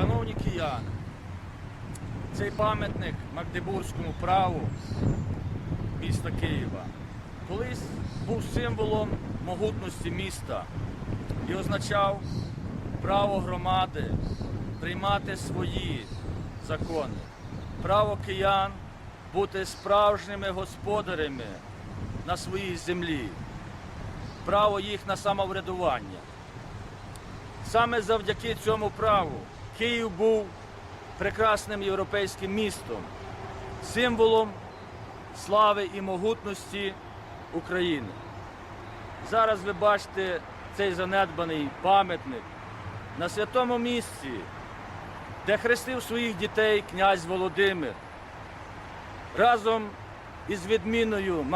Шановні кияни, цей пам'ятник Магдебурзькому праву міста Києва колись був символом могутності міста і означав право громади приймати свої закони, право киян бути справжніми господарями на своїй землі, право їх на самоврядування. Саме завдяки цьому праву Київ був прекрасним європейським містом, символом слави і могутності України. Зараз ви бачите цей занедбаний пам'ятник на святому місці, де хрестив своїх дітей князь Володимир. Разом із відміною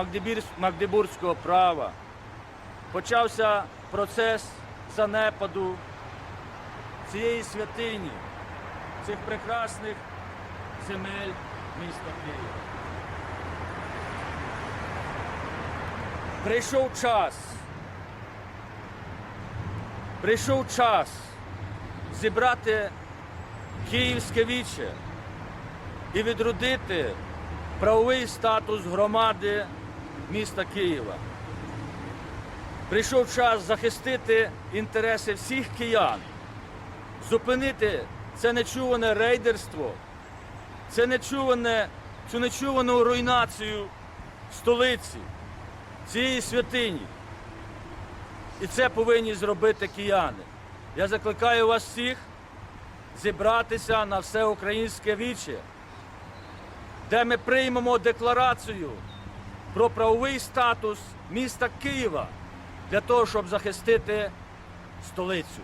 Магдебурзького права почався процес занепаду цієї святині, цих прекрасних земель міста Києва. Прийшов час. Прийшов час зібрати київське віче і відродити правовий статус громади міста Києва. Прийшов час захистити інтереси всіх киян, зупинити це нечуване рейдерство, це нечуване, цю нечувану руйнацію столиці, цієї святині. І це повинні зробити кияни. Я закликаю вас всіх зібратися на всеукраїнське віче, де ми приймемо декларацію про правовий статус міста Києва для того, щоб захистити столицю.